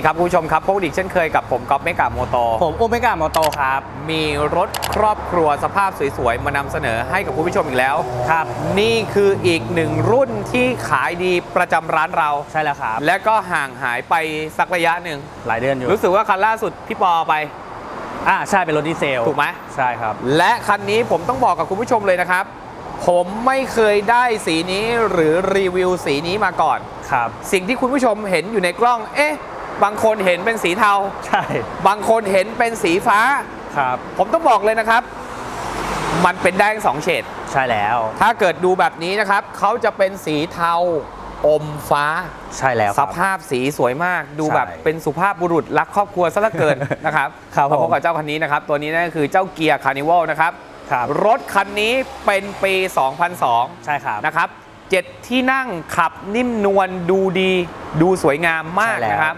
วัสดีครับคุณผู้ชมครับพบกันอีกเช่นเคยกับผมก๊อฟเมกาโมโต ผมโอเมก้ามอโตครับ มีรถครอบครัวสภาพสวยๆ มานำเสนอให้กับคุณผู้ชมอีกแล้วครับ นี่คืออีกหนึ่งรุ่นที่ขายดีประจำร้านเราใช่แล้วครับ และก็ห่างหายไปสักระยะหนึ่งหลายเดือนอยู่ รู้สึกว่าคันล่าสุดพี่ปอไปอ่าใช่เป็นรถดีเซลถูกไหมใช่ครับ และคันนี้ผมต้องบอกกับคุณผู้ชมเลยนะครับ ผมไม่เคยได้สีนี้หรือรีวิวสีนี้มาก่อนครับ สิ่งที่คุณผู้ชมเห็นอยู่ในกล้องเอ๊ะ บางคนเห็นเป็นสีเทา ใช่บางคนเห็นเป็นสีฟ้า ครับ ผมต้องบอกเลยนะครับ มันเป็นได้ทั้งสองเฉดใช่แล้ว ถ้าเกิดดูแบบนี้นะครับเขาจะเป็นสีเทาอมฟ้า ใช่แล้วสครับ ภาพสีสวยมาก ดูใช่แบบเป็นสุภาพบุรุษรักครอบครัวซะเหลือเกิน นะครับครับมาพบผมกับเจ้าคันนี้นะครับ ตัวนี้นั่นก็คือเจ้าเกียร์คาร์นิวัลนะครับ ครับ รถคันนี้เป็นปี 2002 ใช่ครับ นะครับเจ็ดที่นั่งขับนิ่มนวลดูดี ดูสวยงามมากใช่แล้วนะครับ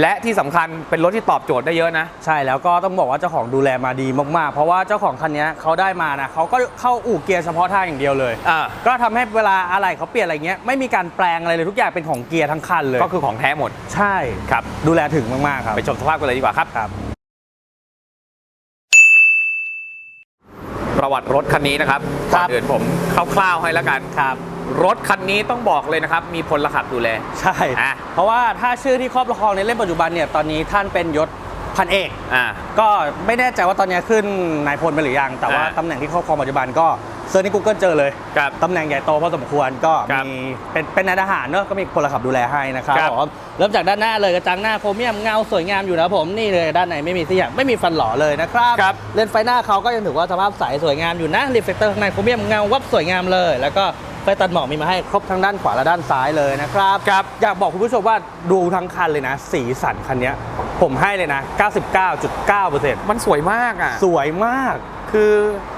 และที่สำคัญเป็นรถที่ตอบโจทย์ได้เยอะนะ ใช่แล้วก็ต้องบอกว่าเจ้าของดูแลมาดีมากๆ เพราะว่าเจ้าของคันนี้เขาได้มานะเขาก็เข้าอู่เกียร์เฉพาะทางอย่างเดียวเลย อ่า ก็ทำให้เวลาอะไรเขาเปลี่ยนอะไรเงี้ยไม่มีการแปลงอะไรเลยทุกอย่างเป็นของเกียร์ทั้งคันเลย ก็คือของแท้หมด ใช่ครับ ดูแลถึงมากๆครับ ไปชมสภาพกันเลยดีกว่าครับ ครับ ประวัติรถคันนี้นะครับคก่รัอนบอื่นผมคร่าวๆให้แล้วกันครับ รถคันนี้ต้องบอกเลยนะครับ มีพลขับดูแล ใช่ อะเพราะว่าถ้าชื่อที่ครอบครองในเล่มปัจจุบันเนี่ยตอนนี้ท่านเป็นยศพันเอก อ่า ก็ไม่แน่ใจว่าตอนนี้ขึ้นนายพลไปหรือยัง แต่ว่าอ่า ตำแหน่งที่ครอบครองปัจจุบันก็เซิร์ชใน Google เจอเลย ครับ ตำแหน่งใหญ่โตพอสมควรก็ครับมีเป็นเป็นนายทหารเนอะก็มีพลขับดูแลให้นะครับครับ ผมเริ่มจากด้านหน้าเลยกระจังหน้าโครเมียมเงาสวยงามอยู่นะครับผมนี่เลยด้านในไม่มีเสียงไม่มีฟันหล่อเลยนะครับครับ เลนส์ไฟหน้าเขาก็ยังถือว่าสภาพใสสวยงามอยู่นะรีเฟกเตอร์ข้างในโครเมียมเงาวับสวยงามเลย แล้วก็ ไฟตัดหมอกมีมาให้ครบทั้งด้านขวาและด้านซ้ายเลยนะครับครับ อยากบอกคุณผู้ชมว่าดูทั้งคันเลยนะ สีสันคันเนี้ยผมให้เลยนะ 99.9%มันสวยมากอะ สวยมาก คือ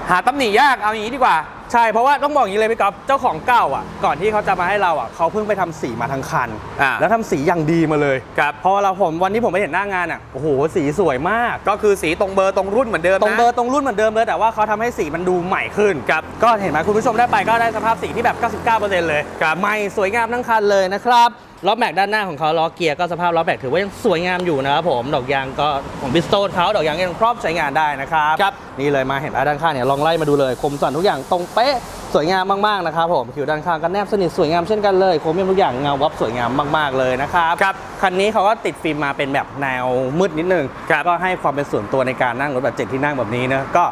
หาตำหนิยากเอาอย่างนี้ดีกว่า ใช่เพราะว่าต้องบอกอย่างนี้เลยพี่ก๊อฟเจ้าของเก่าอะก่อนที่เขาจะมาให้เราอะเขาเพิ่งไปทำสีมาทั้งคัน อ่า แล้วทำสีอย่างดีมาเลยครับพอเราผมวันที่ผมไปเห็นหน้างานอะโอ้โหสีสวยมาก ก็คือสีตรงเบอร์ตรงรุ่นเหมือนเดิมนะตรงเบอร์ตรงรุ่นเหมือนเดิมเลย แต่ว่าเขาทำให้สีมันดูใหม่ขึ้นครับก็เห็นไหมคุณผู้ชมได้ไปก็ได้สภาพสีที่แบบ 99%เลยครับใหม่สวยงามทั้งคันเลยนะครับ ล้อแม็กด้านหน้าของเขาล้อเกียร์ก็สภาพล้อแม็กถือว่ายังสวยงามอยู่นะครับผมดอกยางก็ของบิสโตนเขาดอกยางยังครอบใช้งานได้นะครับครับ นี่เลยมาเห็นแล้วด้านข้างเนี่ยลองไล่มาดูเลยคมสันทุกอย่างตรงเป๊ะสวยงามมากๆนะครับผมผิวด้านข้างก็แนบสนิทสวยงามเช่นกันเลยโครเมียมทุกอย่างเงาวับสวยงามมากๆเลยนะครับครับคันนี้เขาก็ติดฟิล์มมาเป็นแบบแนวมืดนิดนึงครับก็ให้ความเป็นส่วนตัวในการนั่งรถแบบเจ็ดที่นั่งแบบนี้นะก็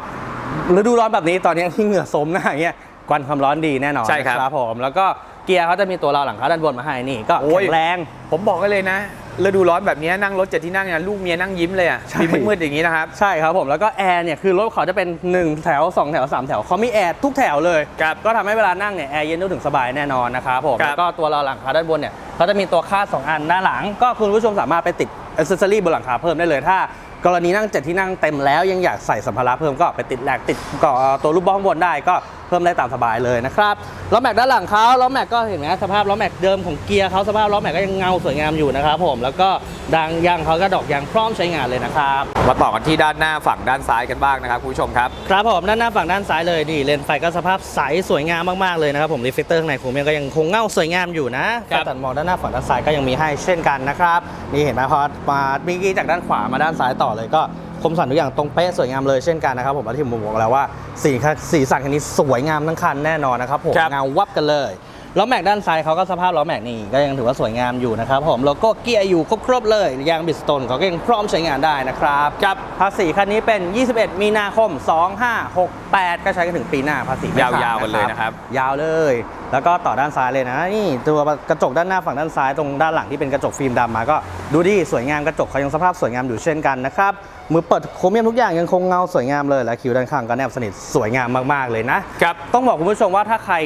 ฤดูร้อนแบบนี้ตอนนี้ที่เหงื่อสมหน้าอย่างเงี้ยควันความร้อนดีแน่นอนใช่ครับนะผมแล้วก็ เกียร์เขาจะมีตัวเราหลังคาด้านบนมาให้นี่ก็โอ้ย แข็งแรง ผมบอกกันเลยนะฤดูร้อนแบบนี้นั่งรถเจ็ดที่นั่งเนี่ยลูกเมียนั่งยิ้มเลยอะใช่ มีมืดๆอย่างนี้นะครับ ใช่ครับผมแล้วก็แอร์เนี่ยคือรถเขาจะเป็น 1 แถว 2 แถว 3 แถวเขามีแอร์ทุกแถวเลยครับก็ทำให้เวลานั่งเนี่ยแอร์เย็นนุ่มถึงสบายแน่นอนนะครับผมครับ แล้วก็ตัวเราหลังคาด้านบนเนี่ยเขาจะมีตัวคาดสองอันด้านหลัง ก็คุณผู้ชมสามารถไปติดอ c เซ s ซอรี่บนหลังคาเพิ่มได้เลยถ้า กรณีนั่งเจ็ดที่นั่งเต็มแล้วยังอยากใส่สัมภาระเพิ่มก็ไปติดแหลกติดเกาะตัวรูปบ้องข้างบนได้ก็เพิ่มได้ตามสบายเลยนะครับล้อแม็กด้านหลังเขาล้อแม็กก็เห็นไหมสภาพล้อแม็กเดิมของเกียร์เขาสภาพล้อแม็กก็ยังเงาสวยงามอยู่นะครับผมแล้วก็ดังยางเขาก็ดอกยางพร้อมใช้งานเลยนะครับมาต่อกันที่ด้านหน้าฝั่งด้านซ้ายกันบ้างนะครับคุณผู้ชมครับครับผมด้านหน้าฝั่งด้านซ้ายเลยนี่เลนส์ไฟก็สภาพใสสวยงามมากๆเลยนะครับผมรีเฟกเตอร์ข้างในโครเมียมก็ยังคงเงาสวยงามอยู่นะครับตัดหมอกด้านหน้าฝั่งด้านซ้ายก็ยังมีให้เช่นกันนะครับนี่เห็นไหมพอมาเมื่อกี้จากด้านขวามาด้านซ้ายต่อเลยก็คมสันทุกอย่างตรงเป๊ะสวยงามเลยเช่นกันนะครับผมแล้วที่ผมบอกแล้วว่าสีคันสีสันคันนี้สวยงามทั้งคันแน่นอนนะครับผมครับเงาวับกันเลย ล้อแม็กด้านซ้ายเขาก็สภาพล้อแม็กนี่ก็ยังถือว่าสวยงามอยู่นะครับผมโลโก้เกียร์อยู่ครบๆเลยยางบิสโตนเขาก็ยังพร้อมใช้งานได้นะครับครับภาษีคันนี้เป็น 21 มีนาคม 2568 ก็ใช้กันถึงปีหน้าภาษีไม่ขาดยาวๆกันเลยนะครับยาวเลย แล้วก็ต่อด้านซ้ายเลยนะนี่ตัวกระจกด้านหน้าฝั่งด้านซ้ายตรงด้านหลังที่เป็นกระจกฟิล์มดำมาก็ดูดิสวยงามกระจกเขายังสภาพสวยงามอยู่เช่นกันนะครับมือเปิดโครเมียมทุกอย่างยังคงเงาสวยงามเลยและคิ้วด้านข้างก็แนบสนิทสวยงามมากๆเลยนะครับต้องบอกคุณผู้ชมว่าถ้าใคร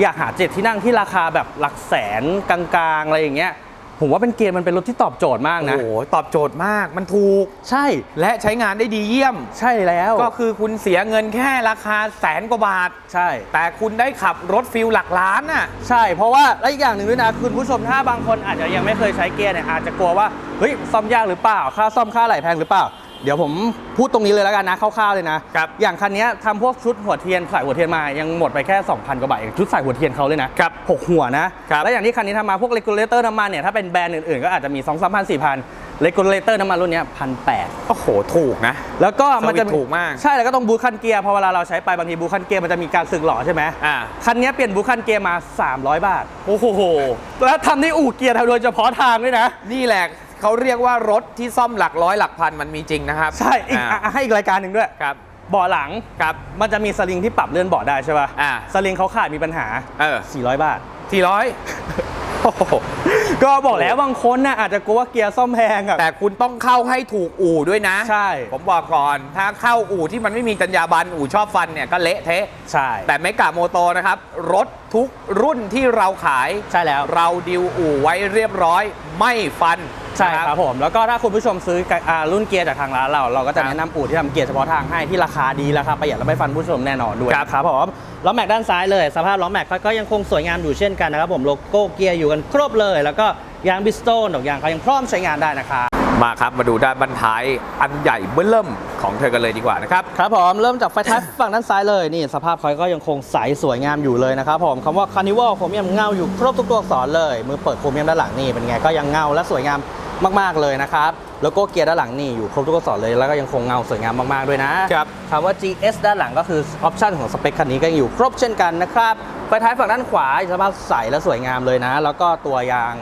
อยากหาเจ็ดที่นั่งที่ราคาแบบหลักแสนกลางๆอะไรอย่างเงี้ยผมว่าเป็นเกณฑ์มันเป็นรถที่ตอบโจทย์มากโอ้นะโห ตอบโจทย์มาก มันถูก ใช่ และใช้งานได้ดีเยี่ยม ใช่แล้ว ก็คือคุณเสียเงินแค่ราคาแสนกว่าบาท ใช่ แต่คุณได้ขับรถฟิลหลักล้านน่ะ ใช่ เพราะว่าและอีกอย่างหนึ่งด้วยนะ คุณผู้ชมถ้าบางคนอาจจะยังไม่เคยใช้เกียร์เนี่ยอาจจะกลัวว่า เฮ้ย ซ่อมยากหรือเปล่า ค่าซ่อมค่าไหลแพงหรือเปล่า เดี๋ยวผมพูดตรงนี้เลยแล้วกันนะคร่าวๆเลยนะครับอย่างคันเนี้ยทำพวกชุดหัวเทียนใส่หัวเทียนมายังหมดไปแค่ 2,000 กว่าบาทเองชุดใส่หัวเทียนเขาเลยนะครับหกหัวนะครับแล้วอย่างที่คันนี้ทำมาพวกเ e กูเลเตอร์น้ำมันเนี่ยถ้าเป็นแบรนด์อื่นๆ ก็อาจจะมี 2 3 0 0 4 0 0เลกูเลเตอร์น้ำมันรุ่นเนี้พันแปดโอ้โหถูกนะ แล้วก็มันจะสวิตช์ถูกมากใช่แล้วก็ต้องบูทคันเกียร์พอเวลาเราใช้ไปบางทีบูทคันเกียร์มันจะมีการสึกหล่อใช่ไหมอ่าคันนี้เปลี่ยนบูทคันเกียร์มา 300 บาทโอ้โหแล้วทำที่อู่เกียร์โดยเฉพาะทางด้วยนะนี่แหละ เขาเรียกว่ารถที่ซ่อมหลักร้อยหลักพันมันมีจริงนะครับใช่อีกาอะให้อีกรายการหนึ่งด้วยครับเบาะหลังครับ มันจะมีสลิงที่ปรับเลื่อนเบาะได้ใช่ป่ะอ่า สลิงเขาขาดมีปัญหา เออ400 บาท สี่ร้อยโอ้โห ก็บอกแล้วบางคนน่ะอาจจะกลัวว่าเกียร์ซ่อมแพงอะแต่คุณต้องเข้าให้ถูกอู่ด้วยนะใช่ ผมบอกก่อน ถ้าเข้าอู่ที่มันไม่มีจรรยาบรรณอู่ชอบฟันเนี่ยก็เละเทะ ใช่ แต่เมกะโมโตนะครับ รถทุกรุ่นที่เราขาย ใช่แล้ว เราดิวอู่ไว้เรียบร้อย ไม่ฟันใช่นะ ครับผมแล้วก็ถ้าคุณผู้ชมซื้ออ่ารุ่นเกียร์จากทางร้านเรา เราก็จะครับแนะนำอู่ที่ทำเกียร์เฉพาะทางให้ที่ราคาดีราคาประหยัดและไม่ฟันผู้ชมแน่นอนด้วยครับ ครับผม ล้อแม็กด้านซ้ายเลย สภาพล้อแม็กก็ยังคงสวยงามอยู่เช่นกันนะครับผมโลโก้เกียร์อยู่กันครบเลย แล้วก็ยางบิสโตนดอกยางเขายังพร้อมใช้งานได้นะครับมาครับ มาดูด้านบรรท้ายอันใหญ่เบื้อเริ่มของเธอกันเลยดีกว่านะครับ ครับผม เริ่มจากไฟท้ายฝั่งด้านซ้ายเลยนี่ สภาพเขาก็ยังคงใสสวยงามอยู่เลยนะครับผมคำว่าคานิวัลโครเมียมเงาอยู่ครบทุกตัวอักษรเลย มือเปิดโครเมียมด้านหลังนี่เป็นไงก็ยังเงาและสวยงาม มาก ๆ เลยนะครับ แล้วก็เกียร์ด้านหลังนี่อยู่ครบทุกตัวอักษรเลย แล้วก็ยังคงเงาสวยงามมาก ๆ ด้วยนะครับคำว่า GS ด้านหลังก็คือออปชันของสเปคคันนี้ก็ยังอยู่ครบเช่นกันนะครับไฟท้ายฝั่งด้านขวาสภาพใสและสวยงามเลยนะ แล้วก็ตัวยาง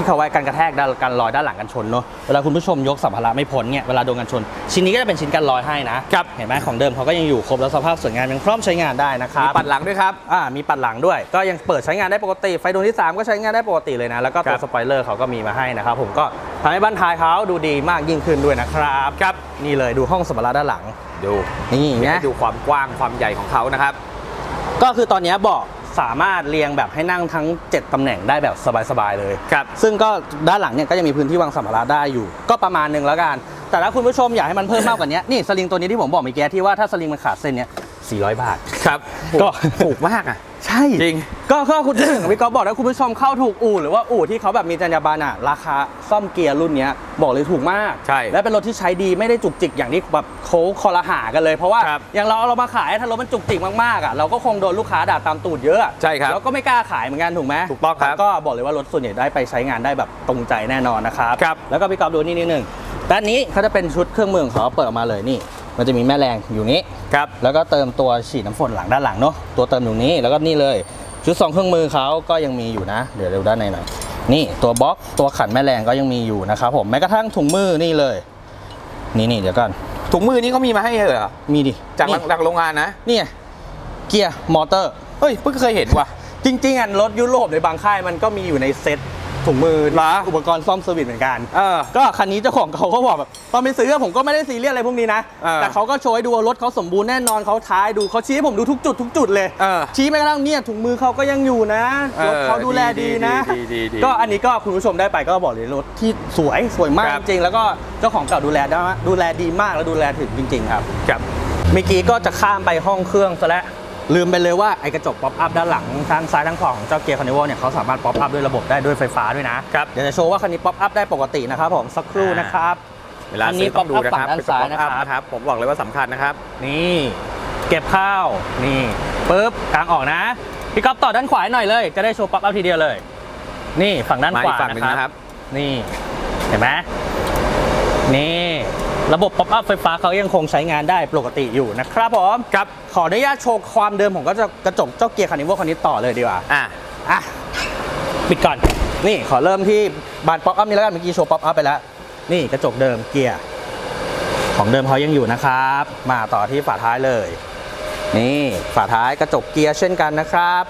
ที่เขาไว้กันกระแทกด้านกันรอยด้านหลังกันชนเนาะเวลาคุณผู้ชมยกสัมภาระไม่พ้นเนี่ยเวลาโดนกันชน ชิ้นนี้ก็จะเป็นชิ้นกันรอยให้นะครับเห็นไหมของเดิมเขาก็ยังอยู่ครบแล้วสภาพสวยงามยังพร้อมใช้งานได้นะครัมีบปัดหลังด้วยครับอ่ามีปัดหลังด้วย ก็ยังเปิดใช้งานได้ปกติไฟดวงที่ 3 ก็ใช้งานได้ปกติเลยนะแล้วก็ตัครัวบสปอยเลอร์เขาก็มีมาให้นะครับผมก็ทำให้บ้านท้ายเขาดูดีมากยิ่งขึ้นด้วยนะครับครับนี่เลยดูห้องสัมภาระด้านหลังดูนี่ให้นะดูความกว้างความใหญ่ของเขานะครับก็คือตอนนี้เบาะ สามารถเรียงแบบให้นั่งทั้ง 7 ตำแหน่งได้แบบสบายๆเลยครับซึ่งก็ด้านหลังเนี่ยก็ยังมีพื้นที่วางสัมภาระได้อยู่ ก็ประมาณหนึ่งแล้วกัน แต่ถ้าคุณผู้ชมอยากให้มันเพิ่มมากกว่านี้นี่สลิงตัวนี้ที่ผมบอกเมื่อกี้ที่ว่าถ้าสลิงมันขาดเส้นเนี้ย 400 บาท ครับก็ ถูกมากอะ ใช่จริง ก็ก็คุณที่หนึ่งพี่ก๊อฟบอกแล้วคุณผู้ชมเข้าถูกอู่หรือว่าอู่ที่เขาแบบมีจรรยาบรรณอะราคาซ่อมเกียร์รุ่นเนี้ยบอกเลยถูกมาก ใช่และเป็นรถที่ใช้ดีไม่ได้จุกจิกอย่างที่แบบโค้คอรหากันเลย เพราะว่าครับอย่างเราเอาเรามาขายถ้ารถมันจุกจิกมากๆอะเราก็คงโดนลูกค้าด่าตามตูดเยอะอะใช่ครับเราก็ไม่กล้าขายเหมือนกันถูกไหมถูกต้องครับก็บอกเลยว่ารถส่วนใหญ่ได้ไปใช้งานได้แบบตรงใจแน่นอนนะครับครับ แล้วก็พี่ก๊อฟดูนี่นิดนึง ด้านนี้เขาจะเป็นชุดเครื่องมือของเขาเปิดออกมาเลยนี่ มันจะมีแม่แรงอยู่นี้ครับแล้วก็เติมตัวฉีดน้ำฝนหลังด้านหลังเนาะตัวเติมอยู่นี้แล้วก็นี่เลยชุดสองเครื่องมือเขาก็ยังมีอยู่นะเดี๋ยวดูด้านในหน่อยนี่ตัวบล็อกตัวขันแม่แรงก็ยังมีอยู่นะครับผมแม้กระทั่งถุงมือนี่เลย นี่นี่เดี๋ยวก่อนถุงมือนี้เขามีมาให้เหรอมีดิจากนี่จากโรงงานนะนี่ไงเกียร์มอเตอร์เฮ้ยเพิ่งเคยเห็นว่ะจริงๆอะรถยุโรปในบางค่ายมันก็มีอยู่ในเซ็ต ถุงมือเหรออุปกรณ์ซ่อมเซอร์วิสเหมือนกันเออก็คันนี้เจ้าของเขาก็บอกแบบตอนไปซื้อผมก็ไม่ได้ซีเรียสอะไรพวกนี้นะ เออแต่เขาก็โชว์ให้ดูว่ารถเขาสมบูรณ์แน่นอนเขาท้ายดูเขาชี้ให้ผมดูทุกจุดทุกจุดเลย เออชี้แม้กระทั่งเนี่ยถุงมือเขาก็ยังอยู่นะเออรถเขาดูแลดีนะ ดีดีดีดีก็อันนี้ก็คุณผู้ชมได้ไปก็บอกเลยรถที่สวยสวยมากครัจบริงๆแล้วก็เจ้าของเก่าดูแลได้ดูแลดีมากแล้วดูแลถึงจริง ๆ ครับ ครับ เมื่อกี้ก็จะข้ามไปห้องเครื่องซะแล้ว ลืมไปเลยว่าไอ้กระจกป๊อปอัพด้านหลังทั้งซ้ายทั้งขวาของเจ้าเกียร์คานิวัลเนี่ยเขาสามารถป๊อปอัพด้วยระบบได้ด้วยไฟฟ้าด้วยนะครับ เดี๋ยวจะโชว์ว่าคันนี้ป๊อปอัพได้ปกตินะครับผมสักครู่นะครับเวลาอันนี้ซื้อต้องดูนะ pop up ครับฝั่งด้านซ้ายนะครับเป็ pop up นะครับ ผมบอกเลยว่าสำคัญนะครับ นี่เก็บข้าวนี่ปุ๊บกลางออกนะพี่ก๊อฟต่อด้านขวาหน่อยเลย จะได้โชว์ป๊อปอัพทีเดียวเลย นี่ฝั่งด้านมาขอีวากฝั่งหนึ่งนะนะคครัรับบนี่เห็นไหมนี่ ระบบป๊อปอัพไฟฟ้าเขายังคงใช้งานได้ปกติอยู่นะครับผมครับ ขออนุญาตโชว์ความเดิมผมก็จะกระจกเจ้าเกียร์คันนี้ว่าคันนี้ต่อเลยดีกว่าอะอะปิดก่อน นี่ขอเริ่มที่บานป๊อปอัพนี่แล้วกันเมื่อกี้โชว์ป๊อปอัพไปแล้ว นี่กระจกเดิมเกียร์ของเดิมเขายังอยู่นะครับ มาต่อที่ฝาท้ายเลย นี่ฝาท้ายกระจกเกียร์เช่นกันนะครับ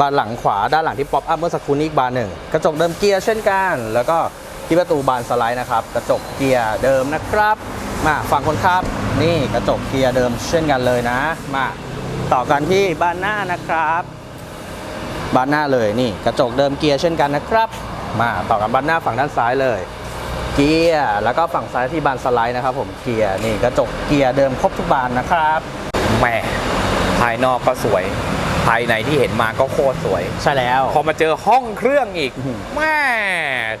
บานหลังขวาด้านหลังที่ป๊อปอัพเมื่อสักครู่นี้อีกบานหนึ่งกระจกเดิมเกียร์เช่นกัน แล้วก็ที่ประตูบานสไลด์นะครับ กระจกเกียร์เดิมนะครับ มาฝั่งคนขับนี่กระจกเกียร์เดิมเช่นกันเลยนะ มาต่อกันที่บานหน้านะครับบานหน้าเลยนี่กระจกเดิมเกียร์เช่นกันนะครับ มาต่อกับบานหน้าฝั่งด้านซ้ายเลย เกียร์แล้วก็ฝั่งซ้ายที่บานสไลด์นะครับ ผมเกียร์นี่กระจกเกียร์เดิมครบทุกบานนะครับแหมภายนอกก็สวย ภายในที่เห็นมาก็โคตรสวย ใช่แล้ว พอมาเจอห้องเครื่องอีกอื้อหือแม่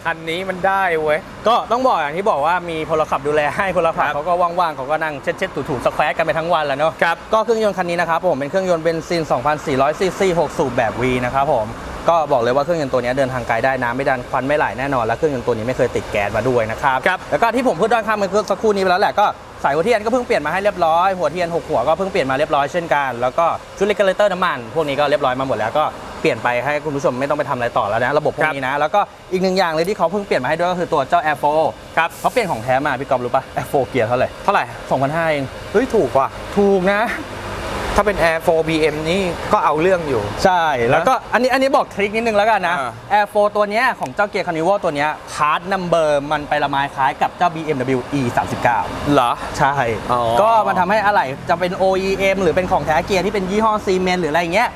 คันนี้มันได้เว้ย ก็ต้องบอกอย่างที่บอกว่ามีพลขับดูแลให้พลขับครับเขาก็ว่างๆเขาก็นั่งเช็ดๆถูๆสแควร์กันไปทั้งวันแหล้วเนาะครับก็เครื่องยนต์คันนี้นะครับผมเป็นเครื่องยนต์เบนซิน 2,400ซีซี6สูบแบบ V นะครับผมก็บอกเลยว่าเครื่องยนต์ตัวนี้เดินทางไกลได้น้ำไม่ดันควันไม่ไหลแน่นอนและเครื่องยนต์ตัวนี้ไม่เคยติดแก๊สมาด้วยนะครับครับแล้วก็ที่ผมพูดด้านข้างมันคือสักครู่นี้ไปแล้วแหละก็ สายหัวเทียนก็เพิ่งเปลี่ยนมาให้เรียบร้อยหัวเทียนหกหัวก็เพิ่งเปลี่ยนมาเรียบร้อยเช่นกันแล้วก็ชุดเลกเลเตอร์น้ำมันพวกนี้ก็เรียบร้อยมาหมดแล้วก็เปลี่ยนไปให้คุณผู้ชมไม่ต้องไปทำอะไรต่อแล้วนะระบบพวกนี้นะแล้วก็อีกหนึ่งอย่างเลยที่เขาเพิ่งเปลี่ยนมาให้ด้วยก็คือตัวเจ้า Air 4ครับเขาเปลี่ยนของแท้มาพี่กอฟรู้ปะ Air 4เกียร์เท่าไหร่เท่าไหร่2,500เองเฮ้ยถูกว่ะถูกนะ ถ้าเป็น Air 4 BM นี่ก็เอาเรื่องอยู่ ใช่ แล้วก็อันนี้อันนี้บอกทริคนิดนึงแล้วกันนะ อ่า Air 4 ตัวเนี้ยของเจ้าเกียร์คานิวตัวเนี้ยพาร์ทนัมเบอร์มันไปละไมคล้ายกับเจ้า BMW E 3 9เหรอ ใช่ อ๋อ ก็มันทำให้อะไรจะเป็น OEM หรือเป็นของแท้เกียร์ที่เป็นยี่ห้อซีเมนหรืออะไรเงี้ย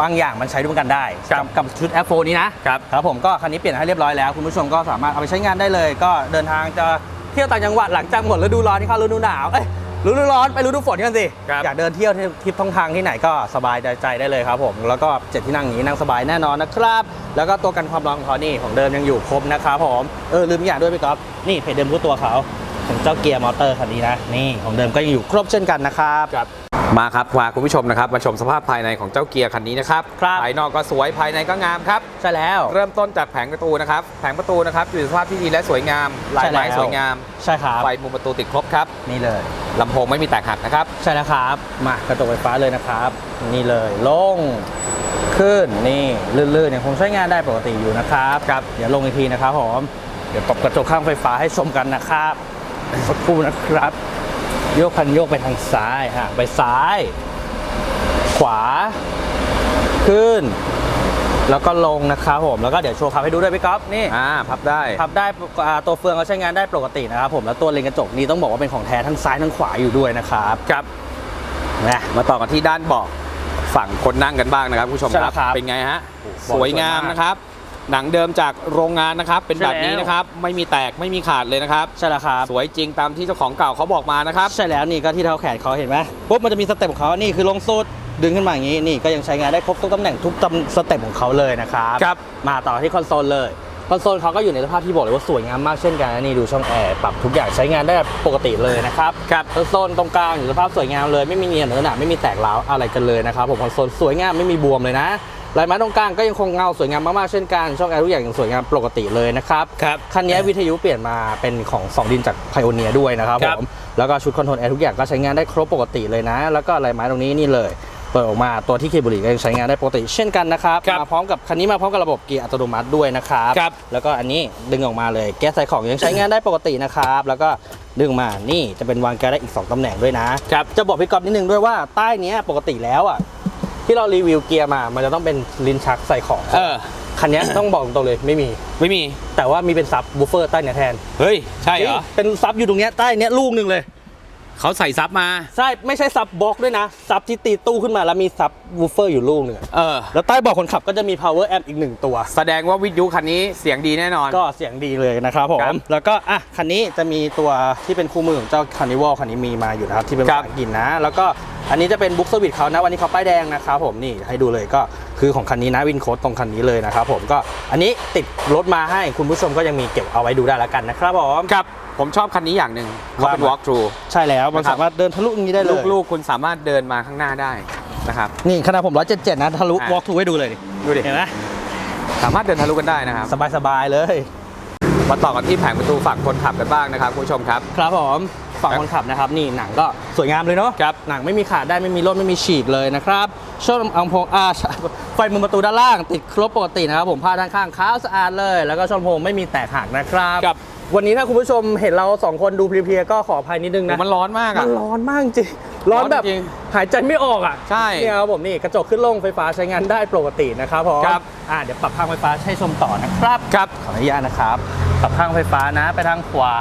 บางอย่างมันใช้ร่วมกันได้ครับกับกับชุด Air 4นี้นะ ครับ ครับผมก็คันนี้เปลี่ยนให้เรียบร้อยแล้ว คุณผู้ชมก็สามารถเอาไปใช้งานได้เลย ก็เดินทางจะเที่ยวต่างจังหวัดหลังจากหมดฤดูร้อนที่เข้าฤดูหนาวเอ้ย ฤดูร้อนไปฤดูฝนกันสิ ครับ อยากเดินเที่ยวทริปท่องทางที่ไหนก็สบายใจได้เลยครับผม แล้วก็เจ็ดที่นั่งอย่างนี้นั่งสบายแน่นอนนะครับ แล้วก็ตัวกันความร้อนของเขานี่ของเดิมยังอยู่ครบนะครับผม เออลืมอีกอย่างด้วยพี่ก๊อฟนี่เพจเดิมรู้ตัวเขาของเจ้าเกียร์มอเตอร์คันนี้นะ นี่ของเดิมก็ยังอยู่ครบเช่นกันนะครับ ครับ มาครับพาคุณผู้ชมนะครับมาชมสภาพภายในของเจ้าเกียร์คันนี้นะครับครับภายนอกก็สวยภายในก็งามครับใช่แล้ว เริ่มต้นจากแผงประตูนะครับแผงประตูนะครับอยู่ในสภาพที่ดีและสวยงามลายไม้ใช่แล้วสวยงามใช่ครับไฟมุมประตูติดครบครับนี่เลยลำโพงไม่มีแตกหักนะครับ ใช่แล้วครับ มากระจกไฟฟ้าเลยนะครับ นี่เลยลงขึ้นนี่ลื่นๆยังคงใช้งานได้ปกติอยู่นะครับครับเดี๋ยวลงอีกทีนะครับผมเดี๋ยวตบกระจกข้างไฟฟ้าให้ชมกันนะครับสักครู่นะครับ โยกคันโยกไปทางซ้ายฮะไปซ้าย ขวา ขึ้น แล้วก็ลงนะครับผมแล้วก็เดี๋ยวโชว์ขับให้ดูด้วยพี่ก๊อฟนี่อ่าพับได้ขับได้อ่าตัวเฟืองเขาใช้งานได้ปกตินะครับผมแล้วตัวเลนกระจกนี้ต้องบอกว่าเป็นของแท้ทั้งซ้ายทั้งขวาอยู่ด้วยนะครับครับนะมาต่อกันที่ด้านเบาะฝั่งคนนั่งกันบ้างนะครับคุณผู้ชมใช่ครับครับเป็นไงฮะเบาะสวยงามสวยมากนะครับ หนังเดิมจากโรงงานนะครับ เป็นแบบนี้ใช่แล้วนะครับ ไม่มีแตกไม่มีขาดเลยนะครับ ใช่แล้วครับ สวยจริงตามที่เจ้าของเก่าเขาบอกมานะครับ ใช่แล้วนี่ก็ที่เท้าแขนเขาเห็นไหมปุ๊บมันจะมีสเต็ปของเขานี่คือลงสุดดึงขึ้นมาอย่างนี้นี่ก็ยังใช้งานได้ครบทุกตำแหน่งทุกตำสเต็ปของเขาเลยนะครับครับมาต่อที่คอนโซลเลยคอนโซลเขาก็อยู่ในสภาพที่บอกเลยว่าสวยงามมากเช่นกันนะนี่ดูช่องแอร์ปรับทุกอย่างใช้งานได้ปกติเลยนะครับครับคอนโซลตรงกลางอยู่สภาพสวยงามเลยไม่มีเนียนหรือหนาไม่มีแตกร้าวอะไรกันเลยนะครับผมคอนโซลสวยงามไม่มีบวมเลยนะ ลายไม้ตรงกลางก็ยังคงเงาสวยงามมากๆเช่นกันช่องแอร์ทุกอย่างยังสวยงามปกติเลยนะครับครับคันนี้วิทยุเปลี่ยนมาเป็นของ 2 ดินจากไพโอเนียด้วยนะครับคผรับมแล้วก็ชุดคอนโทรลแอร์ทุกอย่างก็ใช้งานได้ครบปกติเลยนะ แล้วก็อะไรไม้ตรงนี้นี่เลยเปิดออกมาตัวที่เคเบิลก็ยังใช้งานได้ปกติเช่นกันนะครับครับมาพร้อมกับคันนี้มาพร้อมกับระบบเกียร์อัตโนมัติด้วยนะครับครับแล้วก็อันนี้ดึงออกมาเลยแก๊สใส่ของยังใช้งานได้ปกตินะครับแล้วก็ดึงออกมานี่จะเป็นวางแก๊สได้อีก 2ตำแหน่งด้วยนะครับจะบอกพี่ก๊อฟนิดนึงด้วยว่าใต้เนี้ยปกติแล้วอะ ที่เรารีวิวเกียร์มา มันจะต้องเป็นลิ้นชักใส่ของเออ คันนี้ต้องบอกตรงๆเลยไม่มี ไม่มี แต่ว่ามีเป็นซับบูฟเฟอร์ใต้เนี้ยแทน เฮ้ย ใช่เหรอ เป็นซับอยู่ตรงเนี้ยใต้เนี้ยลูกหนึ่งเลย เขาใส่ซับมา ใช่ ไม่ใช่ซับบล็อกด้วยนะ ซับที่ตีตู้ขึ้นมาแล้วมีซับวูฟเฟอร์อยู่ลูกหนึ่งอะเออ แล้วใต้เบาะคนขับก็จะมี power amp อีกหนึ่งตัว แสดงว่าวิทยุคันนี้เสียงดีแน่นอน ก็เสียงดีเลยนะครับผครัมบแล้วก็อะคันนี้จะมีตัวที่เป็นคู่มือของเจ้าคานิวอลคันนี้มีมาอยู่นะครับที่เป็นครัภาบษาอังกฤษนะ แล้วก็ อันนี้จะเป็นบุ๊กสวิตเขานะวันนี้เขาป้ายแดงนะครับผมนี่ให้ดูเลยก็คือของคันนี้นะวินโค้ดตรงคันนี้เลยนะครับผมก็อันนี้ติดรถมาให้คุณผู้ชมก็ยังมีเก็บเอาไว้ดูได้แล้วกันนะครับผมครับผมชอบคันนี้อย่างหนึ่งเขาเป็นว่ามา walk through ใช่แล้วมันนะครับสามารถเดินทะลุอย่างนี้ได้เลยลูกๆคุณสามารถเดินมาข้างหน้าได้นะครับนี่ขนาดผม177นะทะลุอะ walk through ให้ดูเลยดิดูดิเห็นไหมสามารถเดินทะลุกันได้นะครับสบายๆเลยมาต่อกันที่แผงประตูฝั่งคนขับกันบ้างนะครับคุณผู้ชมครับ ครับผม ฝั่งคนขับนะครับนี่หนังก็สวยงามเลยเนาะครับหนังไม่มีขาดได้ไม่มีร่นไม่มีฉีกเลยนะครับช่วงอังพงอ่าไฟมุมประตูด้านล่าง ติดครบปกตินะครับผมผ้าด้านข้างขาวสะอาดเลย แล้วก็ช่องโพงไม่มีแตกหักนะครับครับวันนี้ถ้าคุณผู้ชมเห็นเราสองคนดูเพลียๆก็ขออภัยนิดนึงนะมันร้อนมากมัอะนร้อนมากจริงร้อนแบบร้อนจริงหายใจไม่ออกอะใช่เนี่ยครับผมนี่กระจกขึ้นลงไฟฟ้าใช้งานได้ปกตินะครับผมครับอ่าเดี๋ยวปรับทางไฟฟ้าให้ชมต่อนะครับครับขออนุญาตนะครับปรับข้างไฟฟ้านะไปทางขวา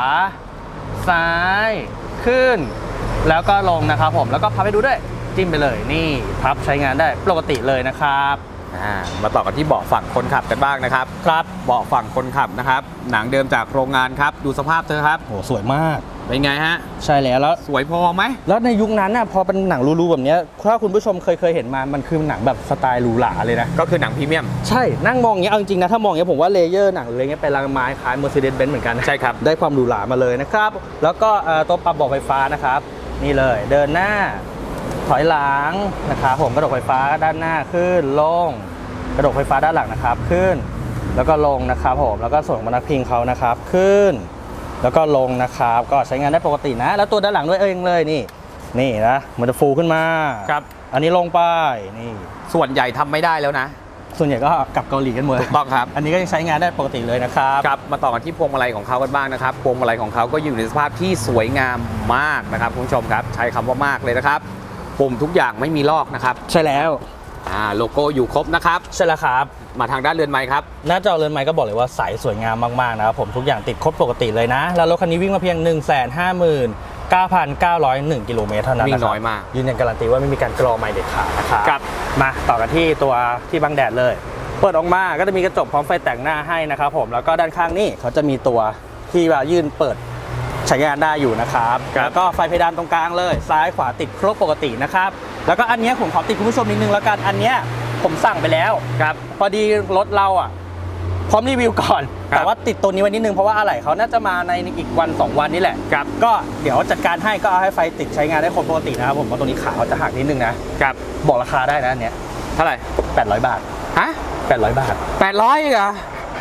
ซ้ายขึ้น แล้วก็ลงนะครับผมแล้วก็พับไปดูด้วยจิ้มไปเลยนี่พับใช้งานได้ปกติเลยนะครับอ่ามาต่อกันที่เบาะฝั่งคนขับกันบ้างนะครับ ครับเบาะฝั่งคนขับนะครับ หนังเดิมจากโรงงานครับ ดูสภาพเธอครับโหสวยมาก เป็นไงฮะ ใช่แล้วแล้ว สวยพอไหม แล้วในยุคนั้นน่ะพอเป็นหนังรูๆแบบเนี้ยถ้าคุณผู้ชมเคยเคยเห็นมามันคือหนังแบบสไตล์หรูหราเลยนะ ก็คือหนังพรีเมียม ใช่นั่งมองอย่างเงี้ยเอาจริงๆนะ ถ้ามองอย่างเงี้ยผมว่าเลเยอร์หนังหรืออะไรเงี้ยเป็นลางไม้คล้าย Mercedes-Benz เหมือนกันนะใช่ครับ ได้ความหรูหรามาเลยนะครับ แล้วก็เอ่อตัวปรับเบอกไฟฟ้านะครับ นี่เลยเดินหน้าถอยหลังนะครับผมกระดกไฟฟ้าด้านหน้าขึ้นลง กระจกไฟฟ้าด้านหลังนะครับขึ้น แล้วก็ลงนะครับผมแล้วก็ส่วนของพนักพิงเขานะครับขึ้น แล้วก็ลงนะครับ ก็ใช้งานได้ปกตินะ แล้วตัวด้านหลังด้วยเองเลยนี่ นี่นะมันจะฟูขึ้นมาครับ อันนี้ลงไปนี่ ส่วนใหญ่ทำไม่ได้แล้วนะ ส่วนใหญ่ก็กลับเกาหลีกันหมดถูกต้องครับ อันนี้ก็ยังใช้งานได้ปกติเลยนะครับ ครับมาต่อกันที่พวงมาลัยของเขากันบ้างนะครับ พวงมาลัยของเขาก็อยู่ในสภาพที่สวยงามมากนะครับคุณผู้ชมครับ ใช้คำว่ามากเลยนะครับ ปุ่มทุกอย่างไม่มีลอกนะครับ ใช่แล้ว อ่า โลโก้อยู่ครบนะครับ ใช่แล้วครับ มาทางด้านเรือนไม้ครับ หน้าจอเรือนไม้ก็บอกเลยว่าใสสวยงามมากๆนะครับผมทุกอย่างติดครบปกติเลยนะ แล้วรถคันนี้วิ่งมาเพียง 1 5 9 9 0 1 กิโลเมตรเท่านั้นวิ่งนะครับน้อยมาก ยืนยันการันตีว่าไม่มีการกรอไม่เด็ดขาดนะครับครับมาต่อกันที่ตัวที่บังแดดเลย เปิดออกมาก็จะมีกระจกพร้อมไฟแต่งหน้าให้นะครับผมแล้วก็ด้านข้างนี่เขาจะมีตัวที่ว่ายื่นเปิดใช้งานได้อยู่นะครับครับแล้วก็ไฟเพดานตรงกลางเลย ซ้ายขวาติดครบปกตินะครับแล้วก็อันเนี้ยผมขอติดคุณผู้ชมนิดนึงแล้วกันอันเนี้ย ผมสั่งไปแล้ว ครับ พอดีรถเราอะ พร้อมรีวิวก่อน ครับแต่ว่าติดตัวนี้ไว้นิดนึงเพราะว่าอะไหล่เขาน่าจะมาในอีกวัน 2 วันนี่แหละครับ ก็เดี๋ยวจัดการให้ก็เอาให้ไฟติดใช้งานได้คนปกตินะครับผมเพราะตัวนี้ขาเขาจะหักนิดนึงนะ ครับบอกราคาได้นะอันเนี้ยเท่าไหร่800 บาท ฮะ800 บาท แปดร้อยเหรอ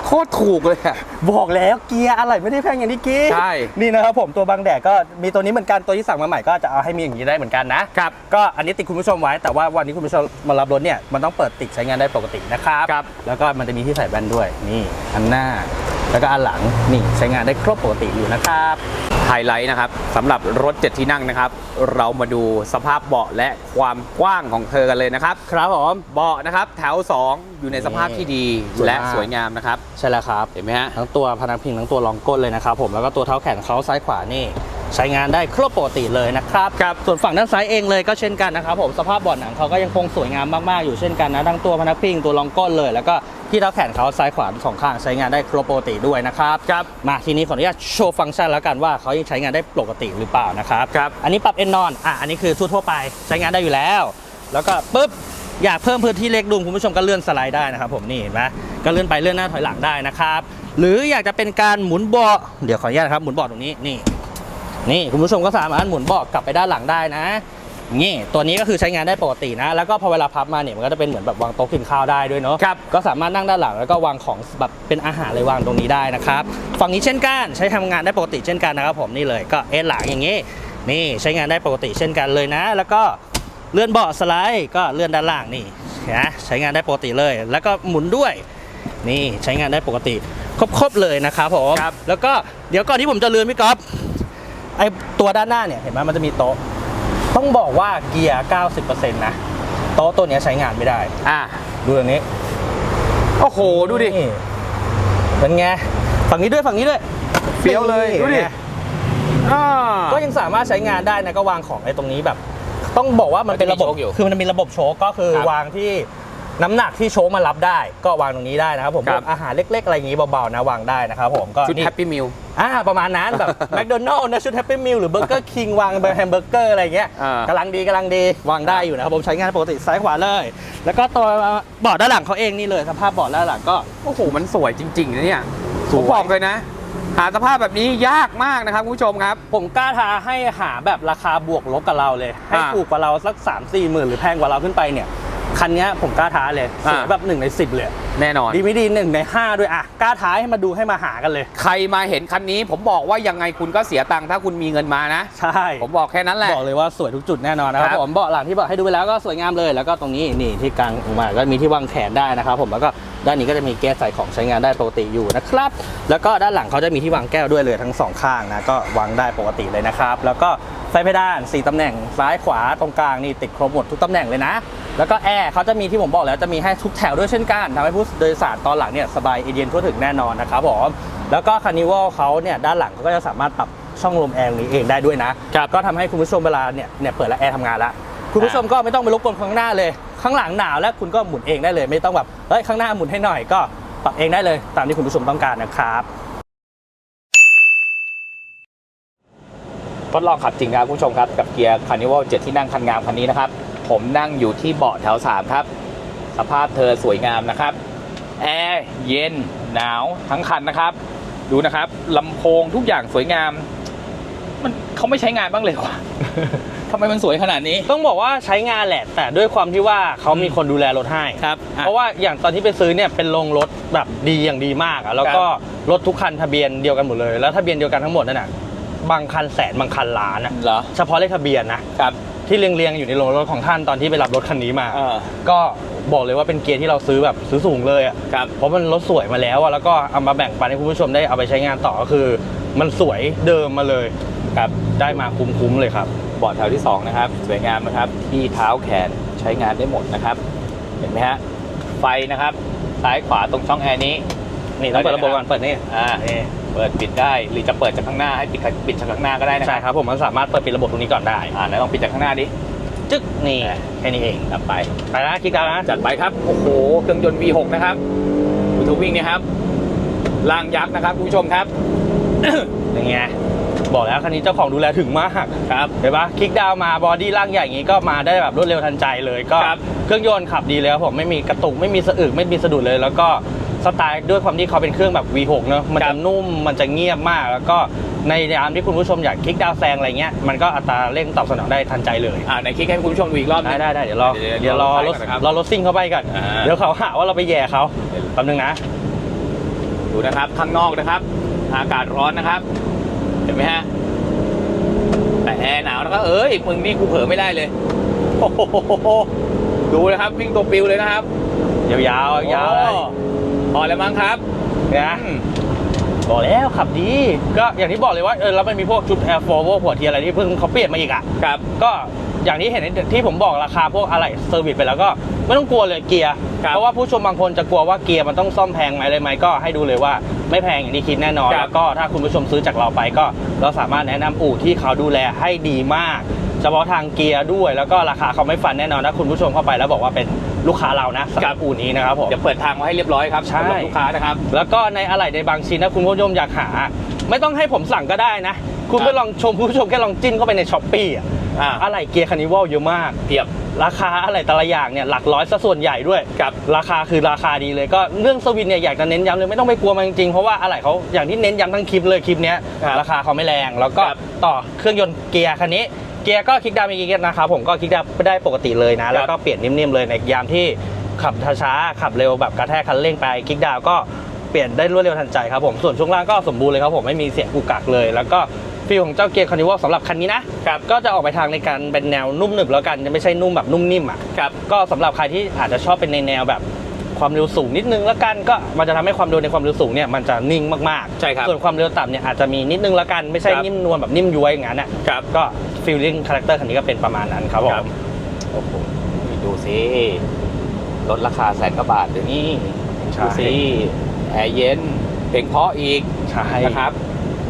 โคตรถูกเลยอะบอกแล้วเกียร์อะไรไม่ได้แพงอย่างที่คิดใช่นี่นะครับผมตัวบางแดดก็มีตัวนี้เหมือนกันตัวที่สั่งมาใหม่ก็จะเอาให้มีอย่างนี้ได้เหมือนกันนะครับก็อันนี้ติดคุณผู้ชมไว้แต่ว่าวันนี้คุณผู้ชมมารับรถเนี่ยมันต้องเปิดติดใช้งานได้ปกตินะครับครับ แล้วก็มันจะมีที่ใส่แบนด้วยนี่อันหน้า แล้วก็อันหลังนี่ใช้งานได้ครบปกติอยู่นะครับ ไฮไลท์นะครับสำหรับรถ 7 ที่นั่งนะครับ เรามาดูสภาพเบาะและความกว้างของเธอกันเลยนะครับ ครับผมเบาะนะครับแถว 2 อยู่ในสภาพที่ดีสวยมากและสวยงามนะครับ ใช่แล้วครับ เห็นไหมฮะ ทั้งตัวพนักพิงทั้งตัวรองก้นเลยนะครับผมแล้วก็ตัวเท้าแขนเขาซ้ายขวานี่ ใช้งานได้ครบปกติเลยนะครับครับส่วนฝั่งด้านซ้ายเองเลยก็เช่นกันนะครับผมสภาพเบาะหนังเขาก็ยังคงสวยงามมากๆอยู่เช่นกันนะทั้งตัวพนักพิงตัวรองก้นเลย แล้วก็ที่เท้าแขนเขาซ้ายขวาสองข้างใช้งานได้ครบปกติด้วยนะครับครับมาทีนี้ขออนุญาตโชว์ฟังก์ชันแล้วกันว่าเขายังใช้งานได้ปกติหรือเปล่านะครับครับอันนี้ปรับเอนนอนอะอันนี้คือทั่วๆไปใช้งานได้อยู่แล้ว แล้วก็ปุ๊บอยากเพิ่มพื้นที่เล็กดุมคุณผู้ชมก็เลื่อนสไลด์ได้นะครับผมนี่เห็นไหมก็เลื่อนไปเลื่อนหน้าถอยหลังได้นะครับหรืออยากจะเป็นการหมุนเบาะเดี๋ยวขออนุญาตนะครับหมุนเบาะตรงนี้นี่ นี่คุณผู้ชมก็สามารถหมุนเบาะกลับไปด้านหลังได้นะนี่ตัวนี้ก็คือใช้งานได้ปกตินะ แล้วก็พอเวลาพับมาเนี่ยมันก็จะเป็นเหมือนแบบวางโต๊ะกินข้าวได้ด้วยเนาะครับก็สามารถนั่งด้านหลังแล้วก็วางของแบบเป็นอาหารเลยวางตรงนี้ได้นะครับฝั่งนี้เช่นกันใช้ทำงานได้ปกติเช่นกันนะครับผมนี่เลยก็เอ็นหลังอย่างนี้นี่ใช้งานได้ปกติเช่นกันเลยนะ แล้วก็เลื่อนเบาะสไลด์ก็เลื่อนด้านล่างนี่นะใช้งานได้ปกติเลย แล้วก็หมุนด้วยนี่ใช้งานได้ปกติครบๆเลยนะครับผมครับแล้วก็เดี๋ยวก่อนที่ผมจะลืมพี่ก๊อฟ ไอตัวด้านหน้าเนี่ยเห็นไหมมันจะมีโต๊ะ ต้องบอกว่าเกียร์ 90%นะ โต๊ะตัวเนี้ยใช้งานไม่ได้ อะดูตรงนี้โอ้โหดูดิ นี่เป็นไง ฝั่งนี้ด้วยฝั่งนี้ด้วยเฟี้ยวเลยนี่ดูดิห็นไหมอ่า ก็ยังสามารถใช้งานได้นะก็วางของไอ้ตรงนี้แบบ ต้องบอกว่ามันเป็นระบบมันจะมีโชคอยู่คือมันมีระบบโชคก็คือครับ วางที่ น้ำหนักที่โชคมารับได้ ก็วางตรงนี้ได้นะครับผมครัพบวกอาหารเล็กๆ อะไรอย่างนี้เบาๆนะวางได้นะครับผมก็ชุดนี่ แฮปปี้มิล อ่าประมาณนั้นแบบ แมคโดนัลล์นะชุดแฮปปี้มิลหรือเบอร์เกอร์คิงวางเป็นแฮมเบอร์เกอร์อะไรเงี้ยอ่ากำลังดีกำลังดีวางได้อยู่นะครับผมใช้งานปกติซ้ายขวาเลย แล้วก็ตัวเบาะด้านหลังเขาเองนี่เลยสภาพเบาะด้านหลังก็ โอ้โห มันสวยจริงๆนะเนี่ยสผวยมบอกเลยนะ หาสภาพแบบนี้ยากมากนะครับคุณผู้ชมครับ ผมกล้าท้าให้หาแบบราคาบวกลบกับเราเลย ให้อ่า ถูกกว่าเราสัก3 4หมื่นหรือแพงกว่าเราขึ้นไปเนี่ย คันเนี้ยผมกล้าท้าเลยสวยอ่าแบบ1ใน10เลย แน่นอน ดีไม่ดีหนึ่งใน5ด้วยอะกล้าท้าให้มาดูให้มาหากันเลย ใครมาเห็นคันนี้ ผมบอกว่ายังไงคุณก็เสียตังค์ถ้าคุณมีเงินมานะ ใช่ ผมบอกแค่นั้นแหละ บอกเลยว่าสวยทุกจุดแน่นอนนะครับครับผมเบาะหลังที่บอกให้ดูไปแล้วก็สวยงามเลย แล้วก็ตรงนี้นี่ที่กลางออกมาก็มีที่วางแขนได้นะครับผมแล้วก็ด้านนี้ก็จะมีแก้วใส่ของใช้งานได้ปกติอยู่นะครับ แล้วก็ด้านหลังเขาจะมีที่วางแก้วด้วยเลยทั้งสองข้างนะก็วางได้ปกติเลยนะครับ แล้วก็ไฟเพดาน 4ตำแหน่งซ้ายขวาตรงกลางนี่ติดครบหมดทุกตำแหน่งเลยนะ แล้วก็แอร์เขาจะมีที่ผมบอกแล้วจะมีให้ทุกแถวด้วยเช่นกันทำให้ผู้โดยสารตอนหลังเนี่ยสบายเย็นทั่วถึงแน่นอนนะครับผมแล้วก็คานิวัลเขาเนี่ยด้านหลังเขาก็จะสามารถปรับช่องลมแอร์ตรงนี้เองได้ด้วยนะครับก็ทำให้คุณผู้ชมเวลาเนี่ยเนี่ยเปิดแล้วแอร์ทำงานแล้วคุณผู้ชมก็ไม่ต้องไปรบกวนข้างหน้าเลย ข้างหลังหนาวแล้วคุณก็หมุนเองได้เลย ไม่ต้องแบบเฮ้ยข้างหน้าหมุนให้หน่อยก็ปรับเองได้เลย ตามที่คุณผู้ชมต้องการนะครับทดลองขับจริงครับคุณผู้ชมครับกับเกียร์คานิวัล7ที่นั่งคันงามคันนี้นะครับ ผมนั่งอยู่ที่เบาะแถว 3 ครับ สภาพเธอสวยงามนะครับ แอร์เย็นหนาวทั้งคันนะครับ ดูนะครับลำโพงทุกอย่างสวยงาม มันเขาไม่ใช้งานบ้างเลยวะ ทำไมมันสวยขนาดนี้ ต้องบอกว่าใช้งานแหละ แต่ด้วยความที่ว่าเขามีคนดูแลรถให้ ครับอะ เพราะว่าอย่างตอนที่ไปซื้อเนี่ยเป็นโรงรถแบบดีอย่างดีมากอะแล้วก็รถทุกคันทะเบียนเดียวกันหมดเลย แล้วทะเบียนเดียวกันทั้งหมดนั่นน่ะบางคันแสนบางคันล้านอะเหรอ เฉพาะเลขทะเบียนนะครับ ที่เรียงเรียงๆอยู่ในโรงรถของท่านตอนที่ไปรับรถคันนี้มาเออก็บอกเลยว่าเป็นเกียร์ที่เราซื้อแบบซื้อสูงเลยอะครับ เพราะมันรถสวยมาแล้วอะแล้วก็เอามาแบ่งปันให้คุณผู้ชมได้เอาไปใช้งานต่อก็คือ มันสวยเดิมมาเลยครับได้มาคุ้มๆเลยครับ เบาะแถวที่2นะครับสวยงามนะครับที่เท้าแขนใช้งานได้หมดนะครับ เห็นไหมฮะไฟนะครับซ้ายขวาตรงช่องแอร์นี้ นี่ต้องเปิดระบบก่อนเปิดนี่อ่า นี่ เปิดปิดได้หรือจะเปิดจากข้างหน้าให้ปิดปิดจากข้างหน้าก็ได้นะใช่ครับผมมันสามารถเปิดปิดระบบตรงนี้ก่อนได้อ่าไหนลองปิดจากข้างหน้าดิจึ๊กนี่แค่นี้เองกลับไปไปนะคลิกดาวนะจัดไปครับโอ้โหเครื่องยนต์ V6 นะครับดูทวิ่งเนี่ยครับล่างยักษ์นะครับคุณผู้ชมครับอย่างเงี้ยบอกแล้วคันนี้เจ้าของดูแลถึงมากครับเห็นปะคลิกดาวน์มาบอดี้ร่างใหญ่อย่างงี้ก็มาได้แบบรวดเร็วทันใจเลยก็ครับเครื่องยนต์ขับดีเลยครับผมไม่มีกระตุกไม่มีสะอึกไม่มีสะดุดเลย แล้วก็ สไตล์ด้วยความที่เขาเป็นเครื่องแบบ V6 เนอะมันครัจะบนุ่มมันจะเงียบมาก แล้วก็ในยามที่คุณผู้ชมอยากคลิกดาวน์แซงอะไรเงี้ยมันก็อัตราเร่งตอบสนองได้ทันใจเลยอ่าไหนคลิกให้คุณผู้ชมดูอีกรอบหนึได้ง ได้ได้เดี๋ยวรอเดี๋ยวเดี๋ยวรอเดี๋รยวถรอก่อนนะครับรอรถซิ่งเข้าไปก่อนอ่า เดี๋ยวเขาหาว่าเราไปแย่เขาแป๊บนึงนะ ดูนะครับข้างนอกนะครับ อากาศร้อนนะครับ เห็นไหมฮะแต่แอร์หนาวนะครับเอ้ยมึงนี่กูเผลอไม่ได้เลยโอ้โหดูนะครับ วิ่งตัวปิวเลยนะครับยาวๆยาวๆเลยโอ้ พอแล้วมั้งครับนะอืมบอกแล้วขับดี ก็อย่างที่บอกเลยว่าเออแล้วมันมีพวกชุดแอร์โฟร์หัวเทียนอะไรที่เพิ่งเขาเปลี่ยนมาอีกอะครับก็อย่างที่เห็นในที่ผมบอกราคาพวกอะไรเซอร์วิสไปแล้วก็ไม่ต้องกลัวเลยเกียร์ครับเพราะว่าผู้ชมบางคนจะกลัวว่าเกียร์มันต้องซ่อมแพงไหมเลยไหมก็ให้ดูเลยว่าไม่แพงอย่างที่คิดแน่นอนครับแล้วก็ถ้าคุณผู้ชมซื้อจากเราไปก็ เราสามารถแนะนำอู่ที่เขาดูแลให้ดีมาก เฉพาะทางเกียร์ด้วย แล้วก็ราคาเขาไม่ฟันแน่นอนถ้าคุณผู้ชมเข้าไปแล้วบอกว่าเป็น ลูกค้าเรานะสำหรับอู่นี้นะครับผมเดี๋ยวเปิดทางมาให้เรียบร้อยครับใช่สำหรับลูกค้านะครับแล้วก็ในอะไหล่ในบางชิ้นถ้าคุณผู้ชมอยากหา ไม่ต้องให้ผมสั่งก็ได้นะ คุณครับไปลองชมคุณผู้ชมแค่ลองจิ้นเข้าไปในช้อปปี้อะอ่าอะไหล่เกียร์คานิวัลเยอะมากเพียบราคาอะไหล่แต่ละอย่างเนี่ยหลักร้อยซะส่วนใหญ่ด้วยครับราคาคือราคาดีเลยก็เรื่องสวินเนี่ยอยากจะเน้นย้ำเลยไม่ต้องไปกลัวมันจริงๆเพราะว่าอะไหล่เขาอย่างที่เน้นย้ำทั้งคลิปเลยคลิปเนี้ยครับราคาเขาไม่แรงแล้วก็ครับต่อเครื่องยนต์เกียร์คันนี้ เกียร์ก็คลิกดาวน์มีกี่เกียร์นะครับผมก็คลิกดาวน์ได้ปกติเลยนะ แล้วก็เปลี่ยนนิ่มๆเลยในยามที่ขับช้าๆขับเร็วแบบกระแทกคันเร่งไปคลิกดาวน์ก็เปลี่ยนได้รวดเร็วทันใจครับผมส่วนช่วงล่างก็สมบูรณ์เลยครับผมไม่มีเสียงกุกกักเลย แล้วก็ฟีลของเจ้าเกียร์คานิวัลสำหรับคันนี้นะครับก็จะออกไปทางในการเป็นแนวนุ่มหนึบแล้วกันจะไม่ใช่นุ่มแบบนุ่มนิ่มอะครับก็สำหรับใครที่อาจจะชอบเป็นในแนวแบบความเร็วสูงนิดนึงแล้วกันก็มันจะทำให้ความเร็วในความเร็วสูงเนี่ยมันจะนิ่งมากๆใช่ครับส่วนความเร็วต่ำเนี่ยอาจจะมีนิดนึงแล้วกันไม่ใช่ครับนิ่มนวลแบบนิ่มย้วยอย่างนั้นอะครับก็ ฟีลลิ่งคาแรคเตอร์คันนี้ก็เป็นประมาณนั้นครับผครับมโอ้โหดูสิลดราคาแสนกว่าบาทเดี๋ยวนี้ใช่ดูสิแอร์เย็นเพลงเพราะอีกใช่นะครับ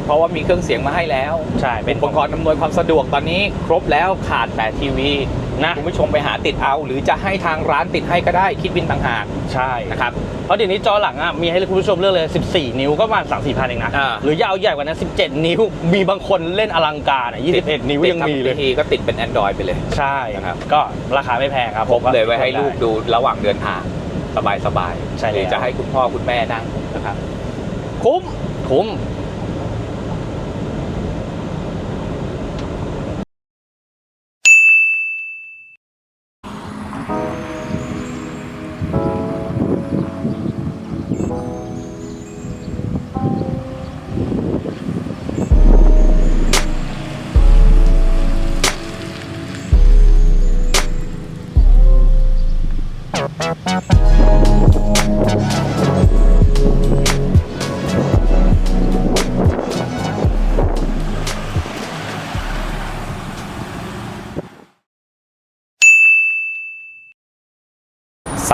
เพราะว่ามีเครื่องเสียงมาให้แล้ว ใช่เป็นอุปกรณ์อำนวยความสะดวกตอนนี้ครบแล้วขาดแต่ทีวี นะคุณผู้ชมไปหาติดเอา หรือจะให้ทางร้านติดให้ก็ได้คิดบินต่างหากใช่นะครับเพราะเดี๋ยวนี้จอหลังอะมีให้คุณผู้ชมเลือกเลย 14 นิ้วก็ประมาณ3 4พันเองนะ อ่า หรือยาวใหญ่กว่านั้น 17 นิ้ว มีบางคนเล่นอลังการอะ21 นิ้วยังมีเลยทีก็ติดเป็น Android ไปเลย ใช่นะครับ ก็ราคาไม่แพงครับพกเลยไว้ให้ลูกได้ดูระหว่างเดินทางสบายสบายๆใช่แล้วหรือจะให้คุณพ่อคุณแม่นั่งนะครับ คุ้มคุ้ม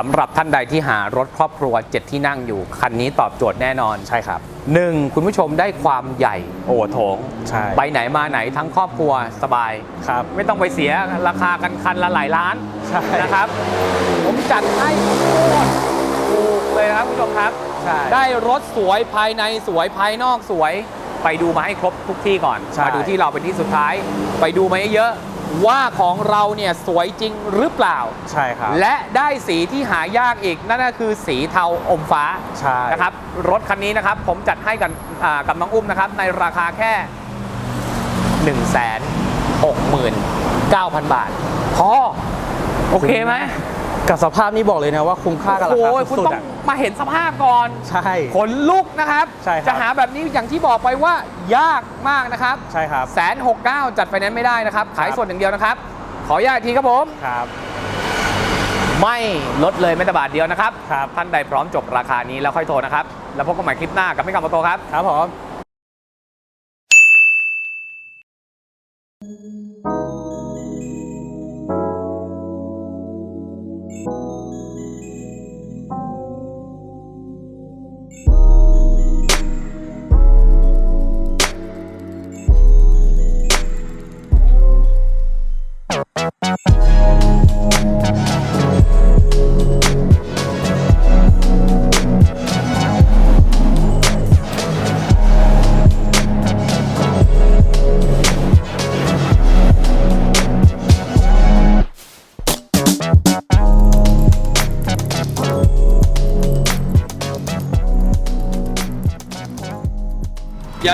สำหรับท่านใดที่หารถครอบครัว 7 ที่นั่งอยู่ คันนี้ตอบโจทย์แน่นอน ใช่ครับ 1. คุณผู้ชมได้ความใหญ่โอ้โถงใช่ไปไหนมาไหนทั้งครอบครัวสบาย ครับ ไม่ต้องไปเสียราคากันคันละหลายล้านใช่นะครับ ผมจัดให้โคตรถูกเลยนะครับคุณผู้ชมครับ ใช่ได้รถสวยภายในสวยภายนอกสวย ไปดูมาให้ครบทุกที่ก่อน ใช่ มาดูที่เราเป็นที่สุดท้าย ไปดูมาเยอะๆ ว่าของเราเนี่ยสวยจริงหรือเปล่า ใช่ครับ และได้สีที่หายากอีกนั่นก็คือสีเทาอมฟ้าใช่นะครับรถคันนี้นะครับผมจัดให้กับอ่ากับน้องอุ้มนะครับในราคาแค่ 1 6 9 0 0 0 บาทพอโอเคไหม กับสภาพนี้บอกเลยนะว่าคุ้มค่ากับราโอ้คายคุณสุดต้อๆงอะมาเห็นสภาพก่อนใช่ ขนลุกนะครับ ใช่ครับ จะหาแบบนี้อย่างที่บอกไปว่ายากมากนะครับใช่ครับ แสนหกเก้าจัดไฟแนนซ์ไม่ได้นะครับ ขายครับส่วนอย่างเดียวนะครับ ขออนุญาตอีกทีครับผม ครับไม่ลดเลยแม้แต่บาทเดียวนะครับ ครับท่านใดพร้อมจบราคานี้แล้วค่อยโทรนะครับ แล้วพบกันใหม่คลิปหน้ากับไม่กลับมาโตครับ ครับผม